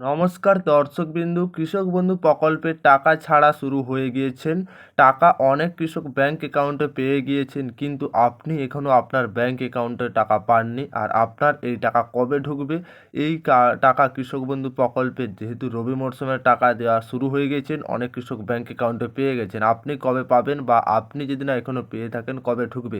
নমস্কার দর্শকবিন্দু, কৃষক বন্ধু প্রকল্পের টাকা ছাড়া শুরু হয়ে গিয়েছেন। টাকা অনেক কৃষক ব্যাংক অ্যাকাউন্টে পেয়ে গিয়েছেন, কিন্তু আপনি এখনও আপনার ব্যাংক অ্যাকাউন্টে টাকা পাননি। আর আপনার এই টাকা কবে ঢুকবে? এই টাকা কৃষক বন্ধু প্রকল্পের যেহেতু রবি মরশুমের টাকা দেওয়া শুরু হয়ে গেছেন অনেক কৃষক ব্যাংক অ্যাকাউন্টে পেয়ে গেছেন। আপনি কবে পাবেন বা আপনি যদি না এখনও পেয়ে থাকেন কবে ঢুকবে?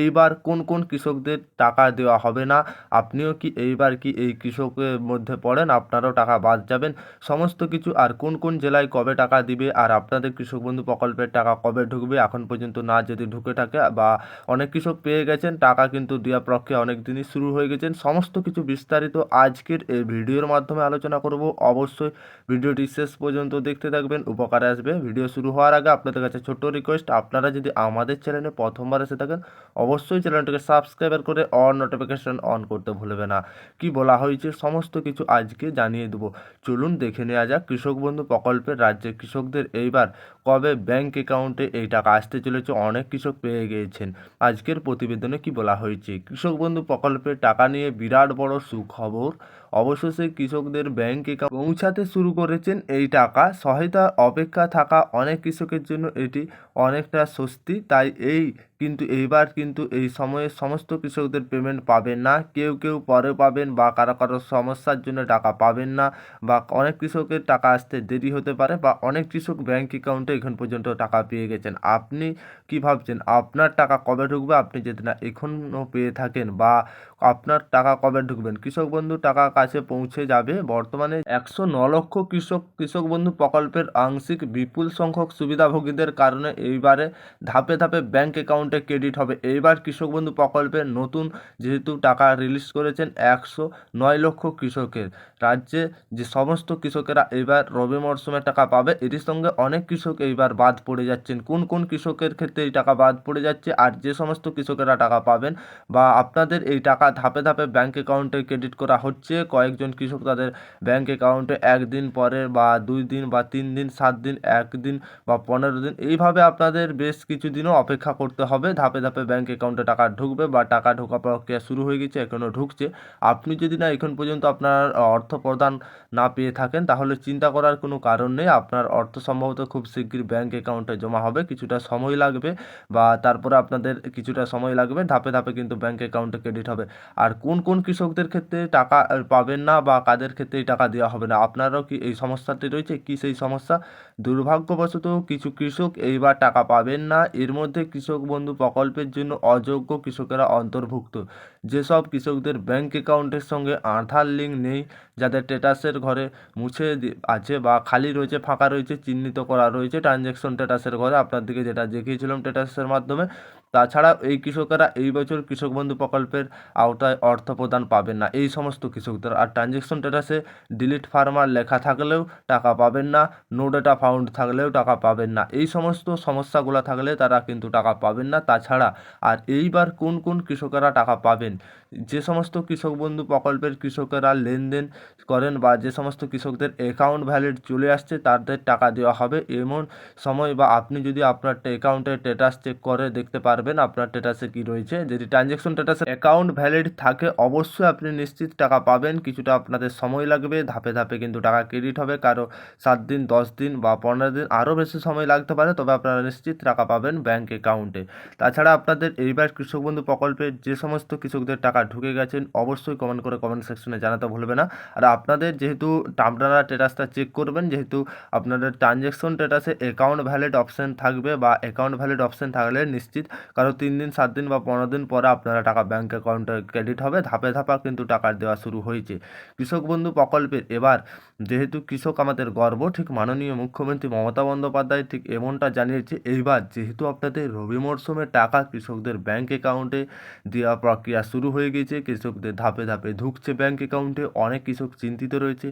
এইবার কোন কোন কৃষকদের টাকা দেওয়া হবে না? আপনিও কি এইবার কি এই কৃষকের মধ্যে পড়েন? আপনারও টাকা বাদ যাবেন। সমস্ত কিছু আর কোন কোন জেলায় কবে টাকা দিবে আর আপনাদের কৃষক বন্ধু প্রকল্পের টাকা কবে ঢুকবে এখন পর্যন্ত না যদি ঢুকে থাকে বা অনেক কৃষক পেয়ে গেছেন, টাকা কিন্তু দেওয়া প্রক্রিয়া অনেক দিনই শুরু হয়ে গেছেন। সমস্ত কিছু বিস্তারিত আজকের এই ভিডিওর মাধ্যমে আলোচনা করব। অবশ্যই ভিডিওটি শেষ পর্যন্ত দেখতে থাকবেন, উপকারে আসবে। ভিডিও শুরু হওয়ার আগে আপনাদের কাছে ছোট্ট রিকোয়েস্ট আপনারা যদি আমাদের চ্যানেলে প্রথমবার এসে থাকেন, অবশ্যই চ্যানেলটিকে সাবস্ক্রাইবার করে অন নোটিফিকেশন অন করতে ভুলবে না। কি বলা হয়েছে? সমস্ত কিছু আজকে জানিয়ে দেবো। চলুন দেখে নেওয়া যাক কৃষক বন্ধু প্রকল্পের রাজ্যের কৃষকদের এইবার কবে ব্যাংক অ্যাকাউন্টে এই টাকা আসতে চলেছে অনেক কৃষক পেয়ে গিয়েছেন। আজকের প্রতিবেদনে কি বলা হয়েছে? কৃষক বন্ধু প্রকল্পের টাকা নিয়ে বিরাট বড় সুখবর অবশেষে কৃষকদের ব্যাংক অ্যাকাউন্ট পৌঁছাতে শুরু করেছেন এই টাকা। সহায়তা, অপেক্ষা থাকা অনেক কৃষকের জন্য এটি অনেকটা স্বস্তি। তাই এই কিন্তু এইবার কিন্তু এই সময়ে সমস্ত কৃষকদের পেমেন্ট পাবেন না। কেউ কেউ পরে পাবেন বা কারও কারও সমস্যার জন্য টাকা পাবেন না বা অনেক কৃষকের টাকা আসতে দেরি হতে পারে বা অনেক কৃষক ব্যাংক অ্যাকাউন্টে এখন পর্যন্ত টাকা পেয়ে গেছেন। আপনি কি ভাবছেন? আপনার টাকা কবে ঢুকবে? আপনি যদি না এখনও পেয়ে থাকেন বা আপনার টাকা কবে ঢুকবেন? কৃষক বন্ধু, টাকা কাছে পৌঁছে যাবে। বর্তমানে একশো ন লক্ষ কৃষক কৃষক বন্ধু প্রকল্পের আংশিক বিপুল সংখ্যক সুবিধাভোগীদের কারণে এইবারে ধাপে ধাপে ব্যাংক অ্যাকাউন্টে ক্রেডিট হবে। এইবার কৃষক বন্ধু প্রকল্পের নতুন যেহেতু টাকা রিলিজ করেছেন একশো নয় লক্ষ কৃষকের। রাজ্যে যে সমস্ত কৃষকেরা এবার রবি মরশুমে টাকা পাবে এটির সঙ্গে অনেক কৃষক এইবার বাদ পড়ে যাচ্ছেন। কোন কোন কৃষকের ক্ষেত্রে এই টাকা বাদ পড়ে যাচ্ছে আর যে সমস্ত কৃষকেরা টাকা পাবেন বা আপনাদের এই টাকা ধাপে ধাপে ব্যাংক অ্যাকাউন্টে ক্রেডিট করা হচ্ছে কয়েকজন কৃষক তাদের ব্যাংক অ্যাকাউন্টে একদিন পরে বা দুই দিন বা তিন দিন, সাত দিন একদিন বা পনেরো দিন, এইভাবে আপনাদের বেশ কিছুদিনও অপেক্ষা করতে হবে। ধাপে ধাপে ব্যাংক অ্যাকাউন্টে টাকা ঢুকবে বা টাকা ঢোকা প্রক্রিয়া শুরু হয়ে গেছে এখনও ঢুকছে। আপনি যদি না এখন পর্যন্ত আপনার অর্থ প্রদান না পেয়ে থাকেন, তাহলে চিন্তা করার কোনো কারণ নেই। আপনার অর্থ সম্ভবত খুব শিগগির ব্যাংক অ্যাকাউন্টে জমা হবে। কিছুটা সময় লাগবে বা তারপরে আপনাদের কিছুটা সময় লাগবে। ধাপে ধাপে কিন্তু ব্যাংক অ্যাকাউন্টে ক্রেডিট হবে। আর কোন কোন কৃষকদের ক্ষেত্রে টাকা পাবেন না বা কাদের ক্ষেত্রে এই টাকা দেওয়া হবে না। আপনারাও কি এই সমস্যাটি রয়েছে? কি সেই সমস্যা? দুর্ভাগ্যবশত কিছু কৃষক এইবার টাকা পাবেন না। এর মধ্যে কৃষক বন্ধু প্রকল্পের জন্য অযোগ্য কৃষকেরা অন্তর্ভুক্ত। যেসব কৃষকদের ব্যাংক অ্যাকাউন্টের সঙ্গে আধার লিঙ্ক নেই, যাদের স্ট্যাটাসের ঘরে মুছে আছে বা খালি রয়েছে, ফাঁকা রয়েছে, চিহ্নিত করা রয়েছে, ট্রানজ্যাকশন স্ট্যাটাসের ঘরে। আপনাদেরকে যেটা দেখিয়েছিলাম স্ট্যাটাসের মাধ্যমে তাছাড়া এই কৃষকেরা এই বছর কৃষক বন্ধু প্রকল্পের আওতায় অর্থ প্রদান পাবেন না। এই সমস্ত কৃষকদের আর ট্রানজ্যাকশন স্ট্যাটাসে ডিলিট ফার্মার লেখা থাকলেও টাকা পাবেন না নো ডেটা ফাউন্ড থাকলেও টাকা পাবেন না। এই সমস্ত সমস্যাগুলো থাকলে তারা কিন্তু টাকা পাবেন না। তাছাড়া আর এইবার কোন কোন কৃষকেরা টাকা পাবেন? যে সমস্ত কৃষক বন্ধু প্রকল্পের কৃষকেরা লেনদেন করেন বা যে সমস্ত কৃষকদের অ্যাকাউন্ট ভ্যালিড চলে আসছে, তাদের টাকা দেওয়া হবে। এমন সময় বা আপনি যদি আপনার অ্যাকাউন্টের স্ট্যাটাস চেক করে দেখতে পারবেন আপনার স্ট্যাটাসে কি রয়েছে। যদি ট্রানজ্যাকশন স্ট্যাটাসে অ্যাকাউন্ট ভ্যালিড থাকে, অবশ্যই আপনি নিশ্চিত টাকা পাবেন। কিছুটা আপনাদের সময় লাগবে। ধাপে ধাপে কিন্তু টাকা ক্রেডিট হবে। কারও সাত দিন, দশ দিন বা পনেরো দিন আরও বেশি সময় লাগতে পারে। তবে আপনারা নিশ্চিত টাকা পাবেন ব্যাঙ্ক অ্যাকাউন্টে তাছাড়া আপনাদের এইবার কৃষক বন্ধু প্রকল্পে যে সমস্ত কৃষকদের টাকা ঢুকে গেছেন অবশ্যই কমেন্ট করে কমেন্ট সেকশনে জানাতে ভুলবে না। আর আপনাদের যেহেতু আপনারা স্ট্যাটাসটা চেক করবেন, যেহেতু আপনাদের ট্রানজ্যাকশন স্ট্যাটাসে অ্যাকাউন্ট ভ্যালিড অপশান থাকবে বা অ্যাকাউন্ট ভ্যালিড অপশন থাকলে নিশ্চিত কারও তিন দিন, সাত দিন বা পনেরো দিন পরে আপনারা টাকা ব্যাঙ্ক অ্যাকাউন্টে ক্রেডিট হবে। ধাপে ধাপা কিন্তু টাকা দেওয়া শুরু হয়েছে। কৃষক বন্ধু প্রকল্পের এবার যেহেতু কৃষক আমাদের গর্ব, ঠিক মাননীয় মুখ্যমন্ত্রী মমতা বন্দ্যোপাধ্যায় ঠিক এমনটা জানিয়েছে, এইবার যেহেতু আপনাদের রবি মরশুমে টাকা কৃষকদের ব্যাংক অ্যাকাউন্টে দেওয়া প্রক্রিয়া শুরু হয়ে গেছে কৃষকদের ধাপে ধাপে ঢুকছে ব্যাংক অ্যাকাউন্টে অনেক কৃষক চিন্তিত রয়েছে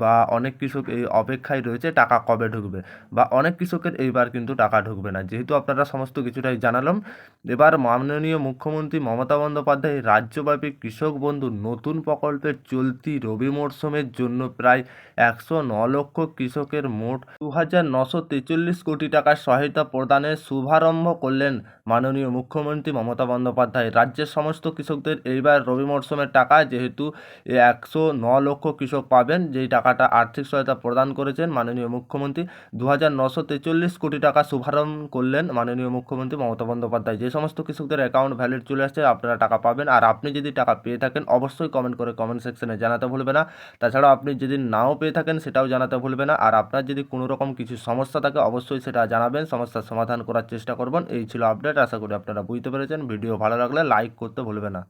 বা অনেক কৃষক এই অপেক্ষায় রয়েছে টাকা কবে ঢুকবে বা অনেক কৃষকের এইবার কিন্তু টাকা ঢুকবে না। যেহেতু আপনারা সমস্ত কিছুটাই জানালাম, এবার মাননীয় মুখ্যমন্ত্রী মমতা বন্দ্যোপাধ্যায় রাজ্যব্যাপী কৃষক বন্ধু নতুন প্রকল্পের চলতি রবি মরশুমের জন্য প্রায় একশো ন লক্ষ কৃষকের মোট দু হাজার নশো তেচল্লিশ কোটি টাকার সহায়তা প্রদানের শুভারম্ভ করলেন মাননীয় মুখ্যমন্ত্রী মমতা বন্দ্যোপাধ্যায়। রাজ্যের সমস্ত কৃষকদের এইবার রবি মরশুমের টাকা যেহেতু একশো ন লক্ষ কৃষক পাবেন, যেই টাকাটা আর্থিক সহায়তা প্রদান করেছেন মাননীয় মুখ্যমন্ত্রী দু হাজার নশো তেচল্লিশ কোটি টাকা শুভারম্ভ করলেন মাননীয় মুখ্যমন্ত্রী মমতা বন্দ্যোপাধ্যায়। যে সমস্ত কৃষকদের অ্যাকাউন্ট ভ্যালিড চলে আসছে, আপনারা টাকা পাবেন। আর আপনি যদি টাকা পেয়ে থাকেন, অবশ্যই কমেন্ট করে কমেন্ট সেকশনে জানাতে ভুলবে না। তাছাড়াও আপনি যদি নাও পেয়ে থাকেন সেটাও জানাতে ভুলবে না। আর আপনার যদি কোনো রকম কিছু সমস্যা থাকে, অবশ্যই সেটা জানাবেন। সমস্যার সমাধান করার চেষ্টা করবেন। এই ছিল আপডেট। আশা করি আপনারা বুঝতে পেরেছেন। ভিডিও ভালো লাগলে লাইক করতে ভুলবে না।